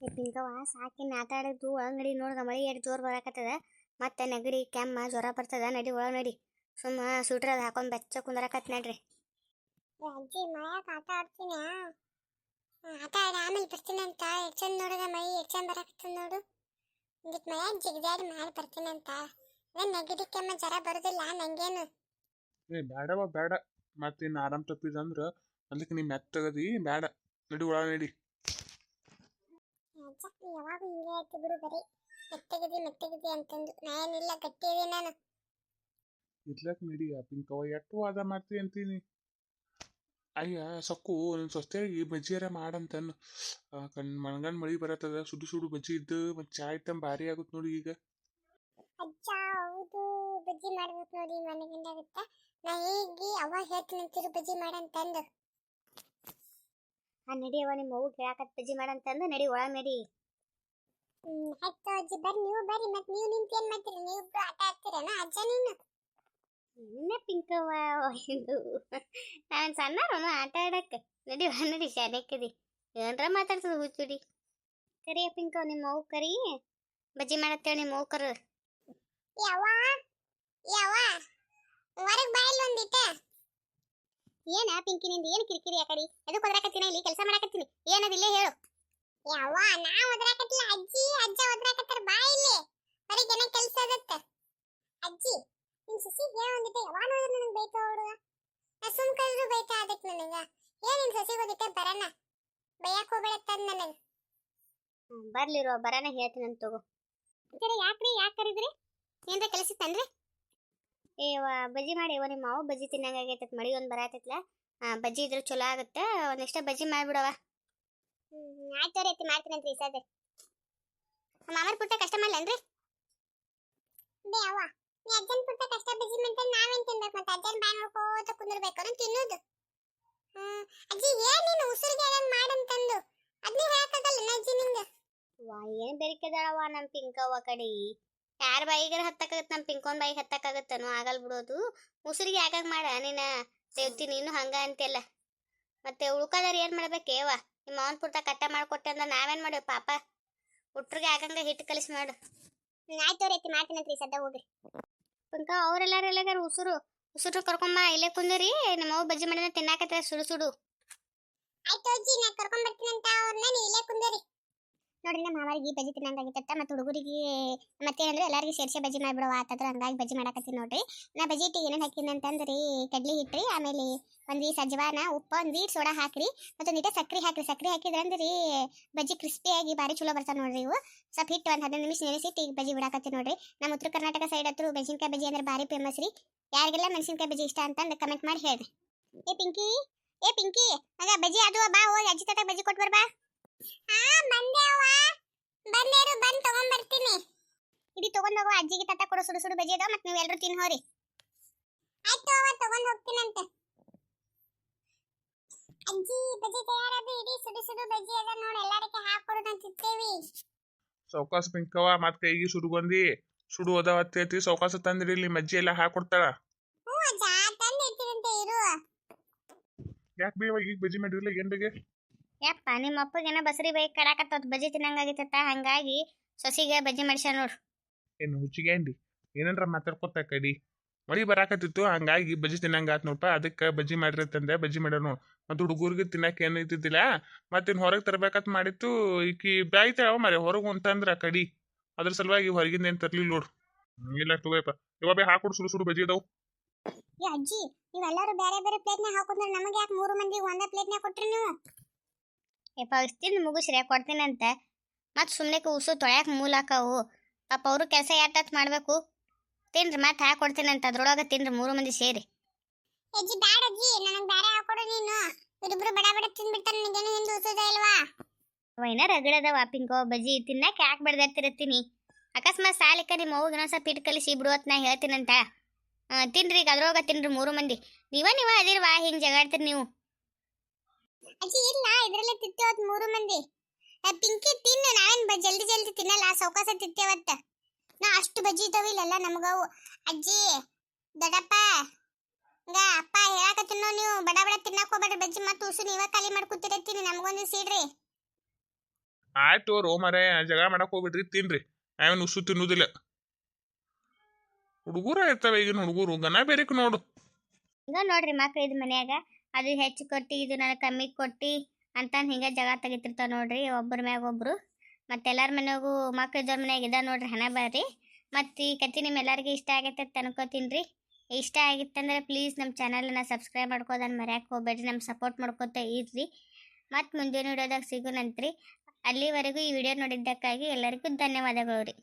ಪಿಂಕವ್ವ ಸಾಕಿನ ಆಟ ಆಡಿದ್ದು ಒಳಗೆ ನಡಿ ನೋಡ್ದ ಮಳಿ ಎಡ್ ಜೋರು ಬರಾಕತ್ತದ. ಮತ್ತೆ ನೆಗಡಿ ಕೆಮ್ಮ ಜ್ವರ ಬರ್ತದ ನಡಿ ಒಳಗೆ ನಡಿ. ಸುಮ್ಮ ಸೂಟ್ರದ ಹಾಕೊಂಡು ಬೆಚ್ಚ ಕುಂದ್ರಕತ್ ನಡ್ರಿ. ಅಜ್ಜಿ ಮಳ್ಯಾಗ ಆಟ ಆಡ್ತೀನಿ ಆಟ ಆಡಿ ಆಮೇಲೆ ಬರ್ತೀನಿ ಅಂತ. ಚಂದ ನೋಡಿದ ಮೈ ಎಷ್ಟು ಚಂದ ಬರಾಕತ್ತದ ನೋಡು. ಇಂದಿಟ್ ಮಳ್ಯಾಗ ಜಿಗಿದಾಡಿ ಮಾಡಿ ಬರ್ತೀನಿ ಅಂತ. ಅದೇ ನೆಗಡಿ ಕೆಮ್ಮ ಜ್ವರ ಬರೋದಿಲ್ಲ ನಂಗೇನು? ಏ ಬೇಡವ ಬೇಡ ಮತ್ತೆ ಇನ್ನು ಆರಾಮ್ ತಪ್ಪಿದಂದ್ರ ಅದಕ್ಕೆ ನೀ ಮೆತ್ತಗದಿ ಬೇಡ ನಡಿ ಒಳ ನಡಿ. ಅಜ್ಜ ಯಾವಾಗೂ ಹಿಂಗೆ ಆಯ್ತು ಬಿಡು ಬರೀ. ಮೆತ್ತಗದಿ ಮೆತ್ತಗದಿ ಅಂತಂದು. ನಾನೇನಿಲ್ಲ ಗಟ್ಟಿ ಇದೆ ನಾನು. ಇರ್ಲಕ್ ನಡಿಯ ಪಿಂಕವ ಎಟ್ಟು ವಾದ ಮಾಡ್ತಿ ಅಂತೀನಿ. ಅಯ್ಯ ಸಕ್ಕು ನಿನ್ ಸೊಸೆಯಾಗಿ ಬಜ್ಜಿಯಾರ ಮಾಡಂತನ್. ಕಣ್ ಮಣಗಣ್ ಮಳಿ ಬರತ್ತದ ಸುಡು ಸುಡು ಬಜ್ಜಿ ಇದ್ದು ಮತ್ ಚಾ ಐಟಮ್ ಭಾರಿ ಆಗುತ್ತೆ ನೋಡಿ ಈಗ. ಅಜ್ಜ ಹೌದು ಬಜ್ಜಿ ಮಾಡ್ಬೇಕು ನೋಡಿ ಮನೆ ಗಂಡಾಗುತ್ತ ನಾ ಹೇಗೆ ಅವ ಹೇಳ್ತೀನಿ ಬಜ್ಜಿ ಮಾಡಂತಂದು. ಆ ನಡಿಯವ ನಿಮ್ಮ ಅವ್ವ ಕೇಳಾಕತ್ ಬಜ್ಜಿ ಮಾಡಂತಂದು ನಡಿ ಒಳ ನಡಿ. ಹ್ಮ್ ಆಯ್ತು ಅಜ್ಜಿ ಬರ್ರಿ ನೀವು ಬರ್ರಿ ಮತ್ ನೀವು ನಿಂತು ಏನ್ ಮಾಡ್ತೀರಿ? ನೀವು ಆಟ ಆಡ್ತೀರೇನ ಅಜ್ಜ ನೀನು? ನಿನ್ನ ಪಿಂಕವ್ವ ಇದು. ನಾನು ಸಣ್ಣರಮ್ಮ ಆಟ ಆಡಕ್ಕೆ. ನಡಿ ಒಳ ನಡಿ ಶಾಲೆಕ್ಕದಿ. ಏನ್ರ ಮಾತಾಡ್ತದ ಹುಚ್ಚುಡಿ. ಕರಿಯ ಪಿಂಕವ್ ನಿಮ್ಮ ಅವ್ವ ಕರಿ. ಬಜ್ಜಿ ಮಾಡತ್ತೇಳಿ ನಿಮ್ಮ ಅವ್ವ ಕರು ಯಾವ ಯಾವ ಹೊರಗ್ ಬಾಯಿಲ್ ಒಂದಿಟ್ಟ ಏನ ಪಿಂಕಿ ನಿಂದ ಏನು ಕಿರಿಕಿರಿ ಆ ಕಡೆ ಎದು ಕೊದ್ರಾಕತ್ತೀನಿ ಇಲ್ಲಿ, ಕೆಲಸ ಮಾಡಾಕತ್ತೀನಿ. ಏನದಿಲ್ಲೇ ಹೇಳು. ಯವ್ವ ನಾ ಒದ್ರಾಕತ್ತಿಲ್ಲ. ಅಜ್ಜಿ, ಅಜ್ಜ ಒದ್ರಾಕತ್ತಾರ ಬಾ ಇಲ್ಲಿ. ಬರೀ ಜನ ಕೆಲಸ ಅದತ್ತ ಅಜ್ಜಿ ನಿನ್ ಸಸಿ ಹೇಳ ಒಂದಿಟ್ಟ, ಯಾವಾಗ ನನಗೆ ಬೈತಾ ಹುಡುಗ ನಾ ಸುಮ್ ಕಳೆದ್ರು ಬೈತಾ ಅದಕ್ಕೆ ನನಗ? ಏನ್ ನಿನ್ ಸಸಿ ಒಂದಿಟ್ಟ ಬರನ ಬೈಯಾಕ್ ಹೋಗ್ಬೇಡ ನನಗೆ. ಬರ್ಲಿರೋ ಬರಣ ಹೇಳ್ತೀನಿ ಅಂತ ತಗೋ. ಯಾಕ್ರಿ, ಯಾಕೆ ಕರಿದ್ರಿ? ಏನ್ರ ಕೆಲಸ ತನ್ರಿ ಏವ ಬಜ್ಜಿ ಮಾಡಿ ನಿಮ್ಮ ಮಾವು ಬಜ್ಜಿ ತಿನ್ನಂಗಾಗೈತತ್ ಮಳಿ ಒಂದ್ ಬರತೈತ್ಲ. ಬಜ್ಜಿ ಇದ್ರೆ ಚಲೋ ಆಗುತ್ತೆ? ಒಂದಿಷ್ಟ ಬಜ್ಜಿ ಮಾಡ್ಬಿಡವ ಆಯ್ತು ರೀತಿ ಮಾಡ್ತೀನಿ ಅಂತ ಈ ಸದ್ಯ ಮಾಮರ್ ಪುಟ್ಟ ಕಷ್ಟ ಮಾಡ್ಲೇನ್ರಿ ಬೇ ಅವ್ವ ನೀ ಅಜ್ಜನ ಪುಟ್ಟ ಕಷ್ಟ ಬಜ್ಜಿ ಮಾಡ್ತಾರೆ ನಾವೇನ್ ತಿನ್ಬೇಕು ಮತ್ತೆ? ಅಜ್ಜನ್ ಬಾಯ್ ನೋಡ್ಕೋತ ಕುಂದಿರ್ಬೇಕು ಅನ್ನೋ ತಿನ್ನೋದು. ಅಜ್ಜಿ ಏನ್ ನೀನು ಉಸಿರಿಗೆ ಏನೇನ್ ಮಾಡಂತಂದು ಅದ್ನೇ ಹೇಳಕ್ಕಾಗಲ್ಲ ಅಜ್ಜಿ ನಿಂಗ? ವಾ ಏನು ಬೆರಿಕೆದಾಳವ ನಮ್ ಪಿಂಕವ್ವ ಕಡಿ. ಯಾರ ಬಾಯಿಗಾರ ಹತ್ತಕ್ಕಾಗತ್ತ ನಮ್ಮ ಪಿಂಕೋನ್ ಬಾಯಿಗೆ ಹತ್ತಕ್ಕಾಗತ್ತನು ಆಗಲ್ ಬಿಡೋದು. ಮುಸುರಿಗೆ ಯಾಕಾಗ ಮಾಡ, ನೀನ ದೇವ್ತಿ ನೀನು ಹಂಗ ಅಂತೆಲ್ಲ ಮತ್ತೆ ಉಳ್ಕೋದಾರ ಏನ್ ಮಾಡ್ಬೇಕೇವ ನಿಮ್ಮ ಅವನ್ ಪುರ್ತ ಕಟ್ಟ ಮಾಡ್ಕೊಟ್ಟೆ ಅಂದ್ರೆ ನಾವೇನ್ ಮಾಡೇವ್ ಪಾಪ? ಹುಟ್ರಿಗೆ ಆಗಂಗ ಹಿಟ್ಟು ಕಲಿಸಿ ಮಾಡು. ಆಯ್ತು ರೀತಿ ಮಾಡ್ತೀನಂತ್ರಿ ಸದ್ದ ಹೋಗ್ರಿ. ಪಿಂಕ, ಅವ್ರೆಲ್ಲಾರ ಎಲ್ಲಾರ ಉಸುರು ಉಸುರು ಕರ್ಕೊಂಬ, ಇಲ್ಲೇ ಕುಂದರಿ ನಿಮ್ಮ ಅವ್ವ ಬಜ್ಜಿ ಮಾಡಿದ ತಿನ್ನಾಕತ್ತ ಸುಡು ಸುಡು. ಆಯ್ತು ಅಜ್ಜಿ ನಾ ಕರ್ಕೊಂಡ್ ಬರ್ತೀನಿ ಅಂತ ಅವ್ರನ್ನ ನೀ ಇಲ್ಲೇ ಕುಂದರಿ. ನೋಡ್ರಿ, ನಮ್ಮ ಮಾವರಿಗೆ ಬಜ್ಜಿ ತಿನ್ನಂಗಾಗಿತ್ತ ಮತ್ತೆ ಹುಡುಗರಿಗೆ ಮತ್ತೇನಂದ್ರೆ ಎಲ್ಲಾರ್ಗಿ ಸೇರ್ಸಿ ಬಜ್ಜಿ ಮಾಡಿಬಿಡುವ ಆತದ್ರ ಹಂಗಾಗಿ ಬಜ್ಜಿ ಮಾಡಾಕತ್ತೀನಿ ನೋಡ್ರಿ. ನಾ ಬಜ್ಜಿ ಹಿಟ್ಟಿಗೆ ಏನೇನು ಹಾಕಿನ ಅಂತಂದ್ರಿ, ಕಡ್ಲಿ ಹಿಟ್ರಿ ಆಮೇಲೆ ಒಂದು ಸಜ್ವಾನ ಉಪ್ಪು, ಒಂದು ಈಟ್ ಸೋಡಾ ಹಾಕ್ರಿ ಮತ್ತೊಂದ್ ಇಟ ಸಕ್ರಿ ಹಾಕ್ರಿ, ಸಕ್ರಿ ಹಾಕಿದ್ರಂದ್ರಿ ಬಜ್ಜಿ ಕ್ರಿಸ್ಪಿಯಾಗಿ ಭಾರಿ ಚಲೋ ಬರ್ತಾವ ನೋಡ್ರಿ ಇವು. ಸ್ವಲ್ಪ ಹಿಟ್ಟು ಒಂದ್ ಹದಿನೈದು ನಿಮಿಷ ನೆನೆಸಿಟ್ಟು ಈಗ ಬಜ್ಜಿ ಬಿಡಾಕತ್ತೀನಿ ನೋಡ್ರಿ. ನಮ್ಮ ಉತ್ತರ ಕರ್ನಾಟಕ ಸೈಡ್ ಹತ್ರ ಮೆಣಸಿನ್ಕಾಯಿ ಬಜ್ಜಿ ಅಂದ್ರೆ ಭಾರಿ ಫೇಮಸ್ ರೀ. ಯಾರಿಗೆಲ್ಲ ಮೆಣಸಿನ್ಕಾಯಿ ಬಜ್ಜಿ ಇಷ್ಟ ಅಂತಂದು ಕಮೆಂಟ್ ಮಾಡಿ ಹೇಳ್ರಿ. ಏ ಪಿಂಕಿ ಏ ಪಿಂಕಿ ಮಗ ಬಜ್ಜಿ ಅದು ಬಾ ಹೋಗಿ ಅಜ್ಜಿ ತಾತ ಬಜ್ಜಿ ಕೊಟ್ಟು ಬರ್ಬಾ ಹಾ ಬಂದೆ ಅವ್ವ. ಬಂದೇರು ಬಂದ್ ತಗೊಂಡ್ ಬರ್ತೀನಿ. ಇಡಿ ತಗೊಂಡ್ ಹೋಗೋ ಅಜ್ಜಿಗೆ ತಾತ ಕೊಡು ಸುಡು ಸುಡು ಅದಾವ ಮತ್ತೆ ನೀವು ಎಲ್ಲರೂ ತಿನ್ನೋರಿ ಆಯ್ತು ಅವ್ವ ತಗೊಂಡ್ ಹೋಗ್ತೀನಂತೆ. ಅಜ್ಜಿ ಬಜಿ ತಯಾರಾದ ಇಡೀ ಸುಡು ಸುಡು ಬಜ್ಜಿ ಅದ ನೋಡಿ ಎಲ್ಲಾರಕ್ಕೆ ಹಾಕೊಡೋದಂತಿರ್ತೇವಿ ಸೌಕಾಸ್ ಸೌಕಾಸ ಪಿಂಕವ ಮತ್ ಕೈಗೆ ಸುಡುಗೊಂದಿ. ಸುಡು ಅದಾವ ಅತ್ತೈತಿ ಸೌಕಾಸ ಇಲ್ಲಿ ಮಜ್ಜಿ ಎಲ್ಲ ಹಾಕೊಡ್ತಾಳ. ಹ್ಞೂ ಅಜ್ಜ ತಂದು ಇರ್ತೀರಂತೆ ಇರು. ಯಾಕೆ ಬೇವ ಈಗ ಬಜಿ ಮಾಡಿರಲಿಲ್ಲ ಏನ್ ಬಗ್ಗೆ? ಯಪ್ಪ ನಿಮ್ಮ ಅಪ್ಪಗೇನ ಬಸರಿ ಬೈ ಕಡಾಕತ್ತ ಬಜ್ಜಿ ತಿನ್ನಂಗಾಗಿತ್ತ ಹಂಗಾಗಿ ಸೊಸಿಗೆ ಬಜ್ಜಿ ಮಾಡಿಸ ನೋಡ್ರಿ. ಏನು ಹುಚ್ಚಿಗೆ ಏನ್ರಿ? ಏನಂದ್ರ ಮಾತಾಡ್ಕೊತ ಕಡಿ? ಮಳಿ ಬರಾಕತ್ತಿತ್ತು ಹಂಗಾಗಿ ಬಜ್ಜಿ ತಿನ್ನಂಗಾತ್ ನೋಡಪ್ಪ ಅದಕ್ಕೆ ಬಜ್ಜಿ ಮಾಡಿರತ್ತಂದೆ ಬಜ್ಜಿ ಮಾಡ್ಯಾರ ಮತ್ತು ಹುಡುಗರಿಗೆ ತಿನ್ನಕ್ಕೆ ಏನು ಇದ್ದಿದ್ದಿಲ್ಲ. ಮತ್ತಿನ್ ಹೊರಗೆ ತರ್ಬೇಕಂತ ಮಾಡಿತ್ತು. ಈಕಿ ಬ್ಯಾಯ್ತಾವ ಮರೆ ಹೊರಗೆ ಅಂತಂದ್ರ ಕಡಿ. ಅದ್ರ ಸಲುವಾಗಿ ಹೊರಗಿಂದ ಏನು ತರ್ಲಿಲ್ಲ ನೋಡು. ಇಲ್ಲ ತಗೋಯಪ್ಪ ಇವಾಗ ಬೇ ಹಾಕೊಡು ಸುಡು ಸುಡು ಬಜ್ಜಿ ಇದಾವು ಏ ಅಜ್ಜಿ ನೀವೆಲ್ಲರೂ ಬೇರೆ ಬೇರೆ ಪ್ಲೇಟ್ನ ಹಾಕೊಂಡ್ರೆ ನಮಗೆ ಯಾಕೆ ಮೂರು ಮಂದಿಗೆ ಒಂದೇ ಪ್ಲೇಟ್ನ ಕೊಟ್ರಿ ನೀವು ಯಪ್ಪ ಇಷ್ಟಿಂದ ಮುಗಿಸ್ರಿ ಕೊಡ್ತೀನಂತ ಮತ್ತೆ ಸುಮ್ಮನೆ ಉಸು ತೊಳ್ಯಾಕ ಮೂಲಾಕವು ಪಾಪ ಅವರು ಕೆಲಸ ಯಾಟತ್ ಮಾಡಬೇಕು? ತಿನ್ರಿ ಮತ್ತೆ ಹಾಕಿ ಕೊಡ್ತೀನಂತ ಅದ್ರೊಳಗೆ ತಿನ್ರಿ ಮೂರು ಮಂದಿ ಸೇರಿ. ಅಜ್ಜಿ ಬ್ಯಾಡ ಅಜ್ಜಿ ನನಗೆ ಬೇರೆ ಹಾಕೊಡು ನೀನು. ಇಬ್ಬರು ಬಡ ಬಡ ತಿನ್ಬಿಡ್ತಾರೆ ನನಗೇನು ಹಿಂದೆ ಉಸೋದ ಇಲ್ವಾ? ವೈನ ರಗಡದ ಪಿಂಕೋ ಬಜ್ಜಿ ತಿನ್ನಕ್ಕೆ ಯಾಕೆ ಬೆಳ್ದಿರ್ತಿರತ್ತೀನಿ ಅಕಸ್ಮಾತ್ ಸಾಲಿಕ ನಿಮ್ಮ ಅವ್ಗೆ ಸ್ವಲ್ಪ ಹಿಟ್ಟು ಕಲಿಸಿ ಬಿಡುವತ್ ನಾ ಹೇಳ್ತೀನಂತ ತಿನ್ರಿ ಈಗ ಅದ್ರೊಳಗ ತಿನ್ರಿ ಮೂರು ಮಂದಿ. ನೀವ ನೀವ ಅದಿರ್ವಾ ಹಿಂಗೆ ಜಗಾಡ್ತೀರಿ ನೀವು. ಅಜ್ಜಿ ಇಲ್ಲ ಇದ್ರಲ್ಲೇ ತಿತ್ತೇವತ್ ಮೂರು ಮಂದಿ. ಪಿಂಕಿ ತಿನ್ನು ನಾವೇನ್ ಜಲ್ದಿ ಜಲ್ದಿ ತಿನ್ನಲ್ಲ ಸೌಕಾಸ ತಿತ್ತೇವತ್ತ ನಾ ಅಷ್ಟು ಬಜ್ಜಿ ಇಲ್ಲಲ್ಲ ನಮಗವು ಅಜ್ಜಿ ದೊಡ್ಡಪ್ಪ ಹಂಗ ಅಪ್ಪ ತಿನ್ನೋ ನೀವು ಬಡ ಬಡ ತಿನ್ನಕ್ ಹೋಗ್ಬೇಡ್ರಿ ಬಜ್ಜಿ ಮತ್ತೆ ಉಸು ನೀವ ಖಾಲಿ ಮಾಡ್ಕೊತಿರತ್ತೀನಿ ನಮಗೊಂದು ಸೀಡ್ರಿ. ಆಯ್ತು ರೋ ಮರೆ ಜಗಳ ಮಾಡಕ್ ಹೋಗ್ಬಿಡ್ರಿ ತಿನ್ರಿ. ನಾವೇನು ಉಸು ತಿನ್ನುದಿಲ್ಲ. ಹುಡುಗರ ಇರ್ತಾವೆ ಈಗಿನ ಹುಡುಗರು ಗನ ಬೇರೆಕ್ ನೋಡು. ಹಿಂಗ ನೋಡ್ರಿ ಮಕ್ಳು ಮನ್ಯಾಗ ಅದು ಹೆಚ್ಚು ಕೊಟ್ಟಿ ಇದು ನನಗೆ ಕಮ್ಮಿ ಕೊಟ್ಟು. ಅಂತ ಹಿಂಗೆ ಜಗ ತೆಗಿತಿರ್ತಾವೆ ನೋಡ್ರಿ ಒಬ್ಬರ ಮ್ಯಾಗ ಒಬ್ಬರು ಮತ್ತೆ ಎಲ್ಲರ ಮನೆಗೂ ಮಕ್ಳು ಇದ್ದವ್ರ ಮನೆಯಾಗ ಇದ್ದಾವೆ ನೋಡ್ರಿ ಹಣ ಬರ್ರಿ. ಮತ್ತು ಈ ಕತೆ ನಿಮ್ಮ ಎಲ್ಲರಿಗೂ ಇಷ್ಟ ಆಗೈತೆ ಅನ್ಕೋತೀನಿ ರೀ. ಇಷ್ಟ ಆಗಿತ್ತಂದ್ರೆ ಪ್ಲೀಸ್ ನಮ್ಮ ಚಾನಲನ್ನು ಸಬ್ಸ್ಕ್ರೈಬ್ ಮಾಡ್ಕೋದನ್ನು ಮರ್ಯಾಕೆ ಹೋಗ್ಬೇಡ್ರಿ. ನಮ್ಮ ಸಪೋರ್ಟ್ ಮಾಡ್ಕೋತ ಇರ್ರಿ. ಮತ್ತು ಮುಂದಿನ ವಿಡಿಯೋದಾಗ ಸಿಗೋಣಂತ್ರಿ ಅಲ್ಲಿವರೆಗೂ ಈ ವಿಡಿಯೋ ನೋಡಿದ್ದಕ್ಕಾಗಿ ಎಲ್ಲರಿಗೂ ಧನ್ಯವಾದಗಳು ರೀ.